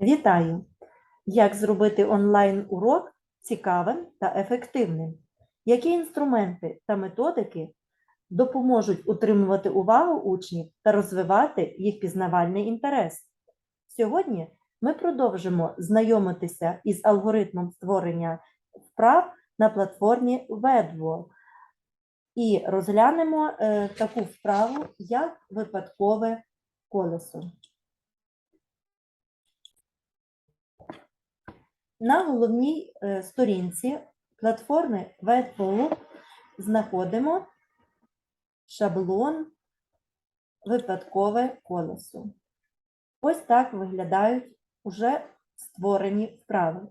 Вітаю! Як зробити онлайн-урок цікавим та ефективним? Які інструменти та методики допоможуть утримувати увагу учнів та розвивати їх пізнавальний інтерес? Сьогодні ми продовжимо знайомитися із алгоритмом створення вправ на платформі Wedwall і розглянемо е, таку вправу, як випадкове колесо. На головній е, сторінці платформи WebPool знаходимо шаблон випадкове колесо. Ось так виглядають уже створені вправи.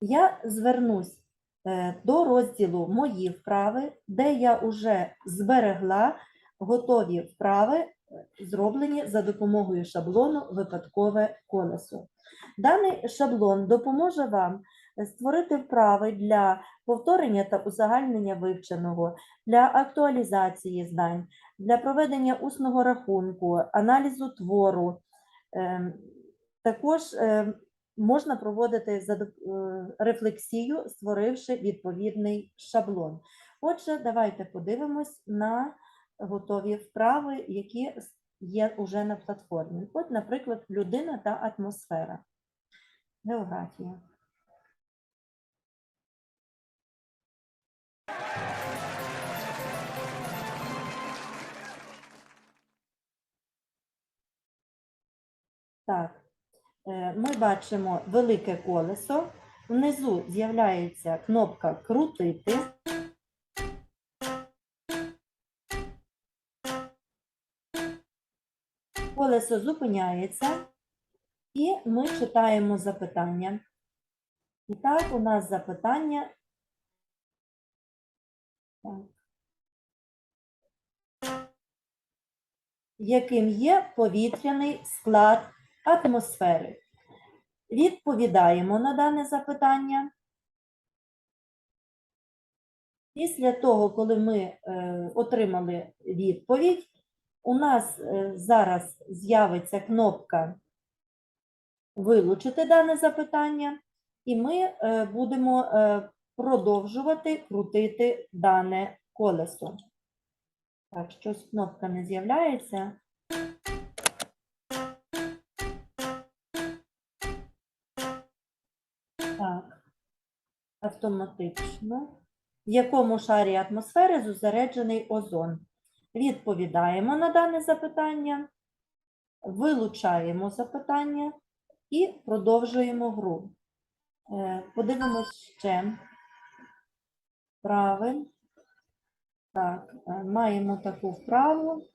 Я звернусь е, до розділу Мої вправи, де я вже зберегла готові вправи, зроблені за допомогою шаблону Випадкове колесо. Даний шаблон допоможе вам створити вправи для повторення та узагальнення вивченого, для актуалізації знань, для проведення усного рахунку, аналізу твору. Ем, Також ем, можна проводити е, рефлексію, створивши відповідний шаблон. Отже, давайте подивимось на готові вправи, які є уже на платформі. От, наприклад, людина та атмосфера. Географія. Так, е, ми бачимо велике колесо. Внизу з'являється кнопка крутити. Колесо зупиняється, і ми читаємо запитання. І так, у нас запитання. Так. Яким є повітряний склад атмосфери? Відповідаємо на дане запитання. Після того, коли ми е, отримали відповідь, у нас е, зараз з'явиться кнопка Вилучити дане запитання, і ми е, будемо е, продовжувати крутити дане колесо. Так, щось кнопка не з'являється. Так, автоматично. В якому шарі атмосфери зосереджений озон? Відповідаємо на дане запитання, вилучаємо запитання і продовжуємо гру. Е, подивимось ще вправи. Так, е, маємо таку вправу.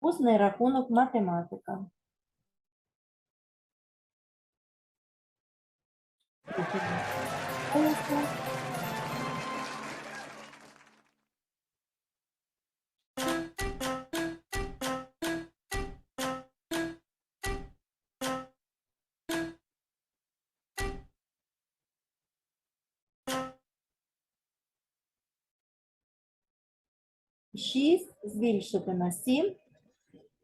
Усний рахунок математика. Дякую. 6 збільшити на 7.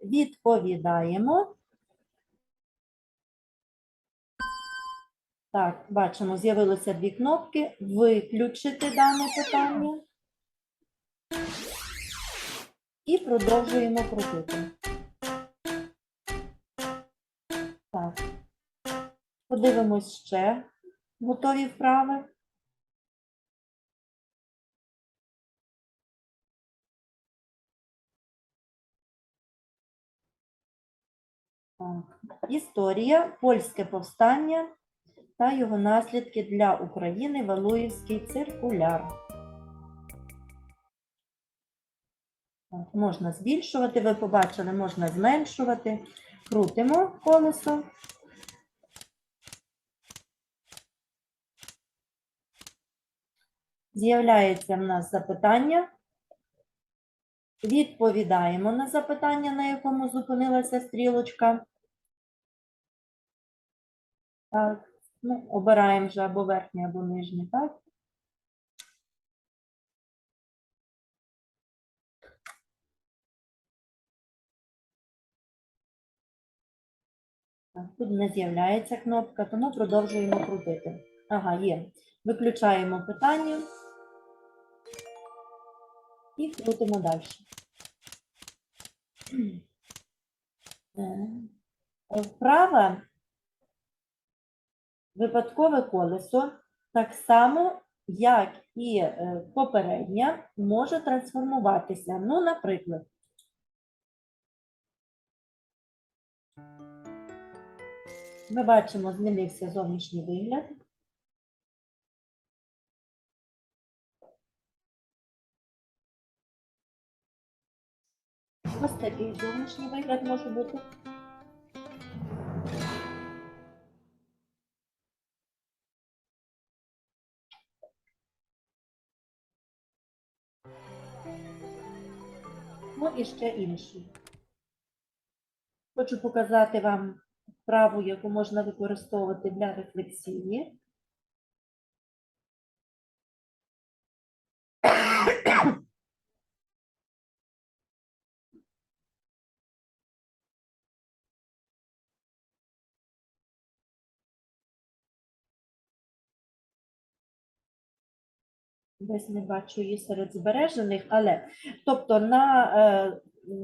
Відповідаємо. Так, бачимо, з'явилися дві кнопки. Виключити дане питання. І продовжуємо крутити. Так. Подивимось ще готові вправи. Історія, польське повстання та його наслідки для України, Валуївський циркуляр. Можна збільшувати, ви побачили, можна зменшувати. Крутимо колесо. З'являється в нас запитання. Відповідаємо на запитання, на якому зупинилася стрілочка. Так, ну, обираємо вже або верхнє, або нижнє, так? Так, Тут не з'являється кнопка, тому продовжуємо крутити. Ага, є. Виключаємо питання і крутимо далі. Вправа випадкове колесо так само, як і е, попередня, може трансформуватися. Ну, наприклад, ми бачимо, змінився зовнішній вигляд. Ось такий зовнішній вигляд може бути. Ну і ще інші. Хочу показати вам вправу, яку можна використовувати для рефлексії. Десь не бачу її серед збережених, але тобто на е,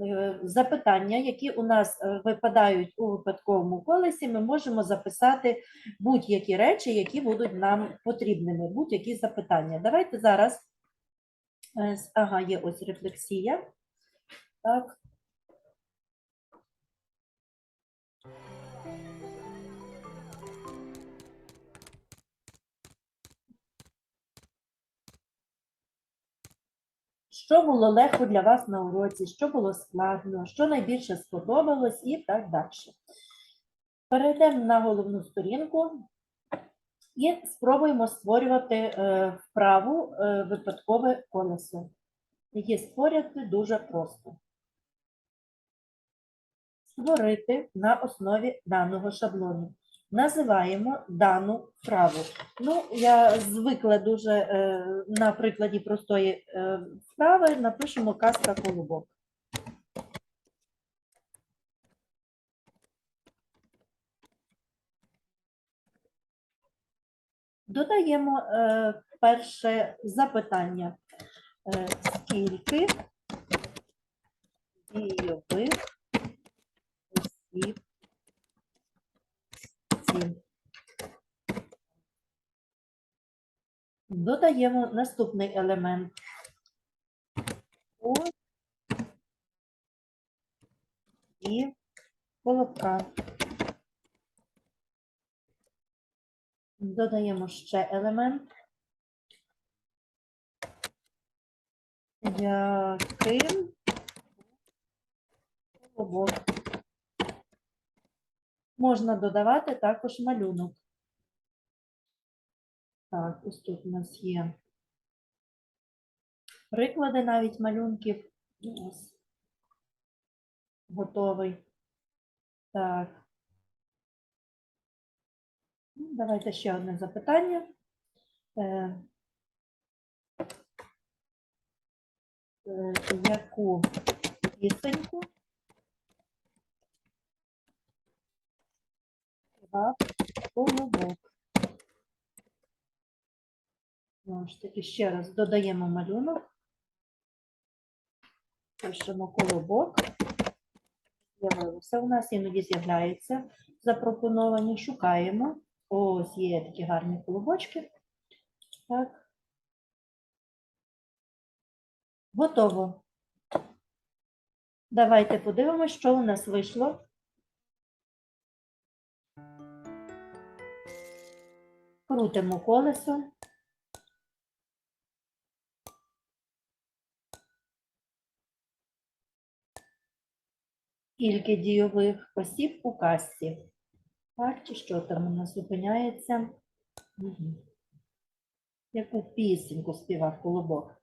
е, запитання, які у нас е, випадають у випадковому колесі, ми можемо записати будь-які речі, які будуть нам потрібними, будь-які запитання. Давайте зараз. е, Ага, є ось рефлексія. Так. Що було легко для вас на уроці, що було складно, що найбільше сподобалось і так далі. Перейдемо на головну сторінку і спробуємо створювати е, вправу е, випадкове колесо. Її створювати дуже просто. Створити на основі даного шаблону. Називаємо дану вправу. Ну, я звикла дуже е, на прикладі простої е, вправи напишемо казка колобок. Додаємо е, перше запитання. Е, скільки дійових осіб ці? Додаємо наступний елемент. І колобка. Додаємо ще елемент. Яким колобок. Можна додавати також малюнок. Так, ось тут у нас є приклади навіть малюнків. Ось. Готовий. Так. Ну, Давайте ще одне запитання. Е, е, Яку пісеньку співав колобок? Знову ж таки, ще раз додаємо малюнок. Пишемо колобок. З'явилося у нас, іноді з'являється запропоновані. Шукаємо. Ось є такі гарні колобочки. Так. Готово. Давайте подивимось, що у нас вийшло. Крутимо колесо. Скільки дійових осіб у касті? Так, чи що там у нас зупиняється? Мгм. Яку пісеньку співав колобок?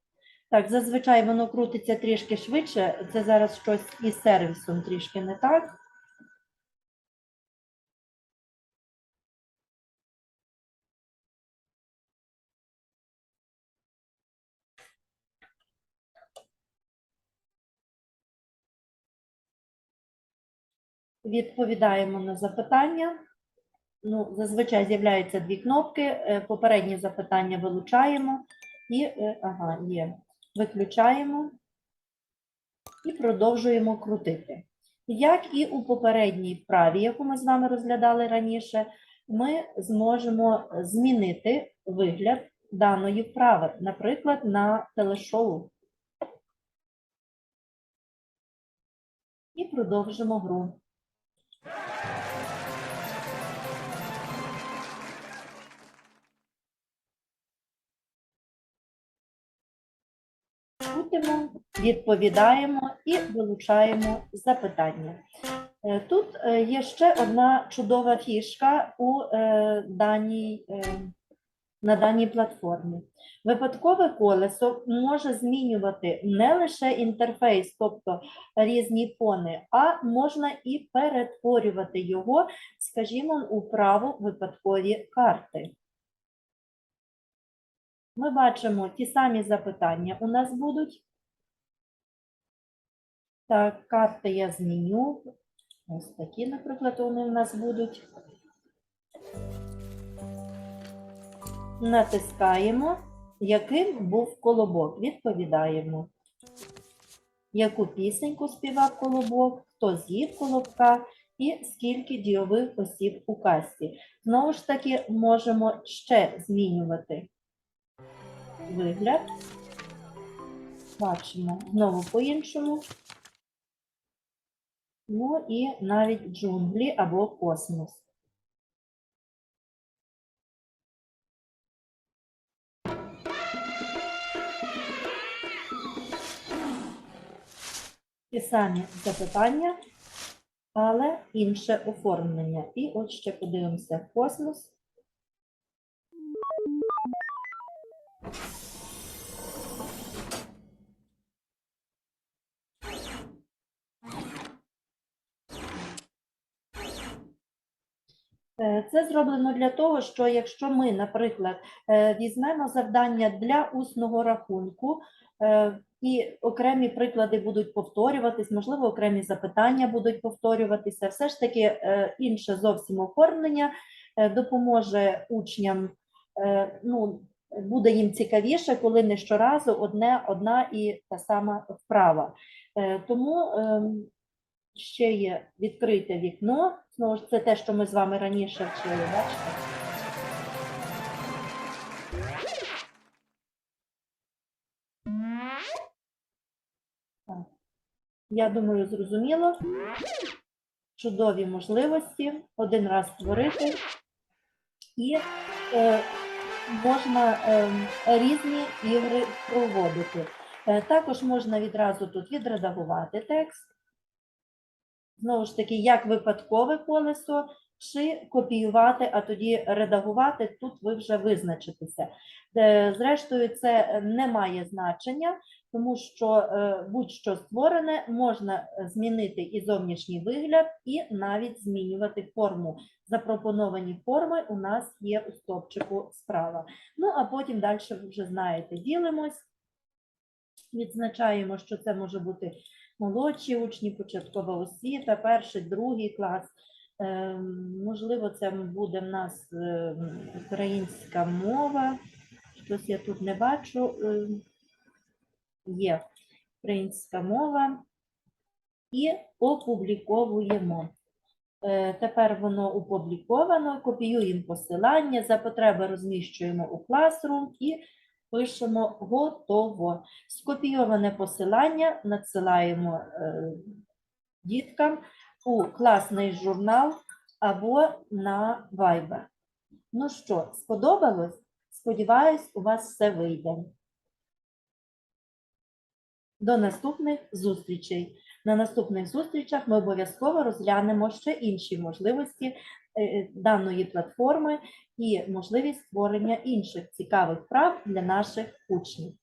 Так, зазвичай воно крутиться трішки швидше. Це зараз щось із сервісом трішки не так. Відповідаємо на запитання. Ну, зазвичай з'являються дві кнопки. е, Попереднє запитання вилучаємо і е, ага, є. Виключаємо і продовжуємо крутити. Як і у попередній вправі, яку ми з вами розглядали раніше, ми зможемо змінити вигляд даної вправи, наприклад, на телешоу. І продовжимо гру. Шутимо, відповідаємо і вилучаємо запитання. Е, Тут е, є ще одна чудова фішка у е, даній, на даній платформі. Випадкове колесо може змінювати не лише інтерфейс, тобто різні фони, а можна і перетворювати його, скажімо, у право випадкові карти. Ми бачимо ті самі запитання у нас будуть. Так, карти я зміню. Ось такі, наприклад, вони у нас будуть. Натискаємо, яким був колобок. Відповідаємо. Яку пісеньку співав колобок, хто з'їв колобка і скільки дійових осіб у касті. Знову ж таки, можемо ще змінювати вигляд. Бачимо знову по-іншому. Ну і навіть джунглі або космос. Ті самі запитання, але інше оформлення. І от ще подивимося космос. Це зроблено для того, що якщо ми, наприклад, е, візьмемо завдання для усного рахунку, е, і окремі приклади будуть повторюватись, можливо, окремі запитання будуть повторюватися, все ж таки е, інше зовсім оформлення допоможе учням, ну, буде їм цікавіше, коли не щоразу одне, одна і та сама вправа. Тому ем, ще є відкрите вікно. Знову ж це те, що ми з вами раніше вчили, бачите? Я думаю, зрозуміло. Чудові можливості один раз створити і е, можна е, різні ігри проводити. Е, також можна відразу тут відредагувати текст. Знову ж таки, як випадкове колесо, чи копіювати, а тоді редагувати, тут ви вже визначитеся. Е, Зрештою, це не має значення, тому що е, будь-що створене можна змінити і зовнішній вигляд, і навіть змінювати форму. Запропоновані форми у нас є у стопчику справа. Ну, а потім далі ви вже знаєте, ділимось, відзначаємо, що це може бути молодші учні, початкова освіта, перший, другий клас. Е, Можливо, це буде в нас е, українська мова. Щось я тут не бачу. Е, Є українська мова. І опубліковуємо. Е, Тепер воно опубліковано, копіюємо посилання, за потреби розміщуємо у Classroom і пишемо готово. Скопійоване посилання надсилаємо е, діткам у класний журнал або на Viber. Ну що, сподобалось? Сподіваюсь, у вас все вийде. До наступних зустрічей. На наступних зустрічах ми обов'язково розглянемо ще інші можливості даної платформи і можливість створення інших цікавих прав для наших учнів.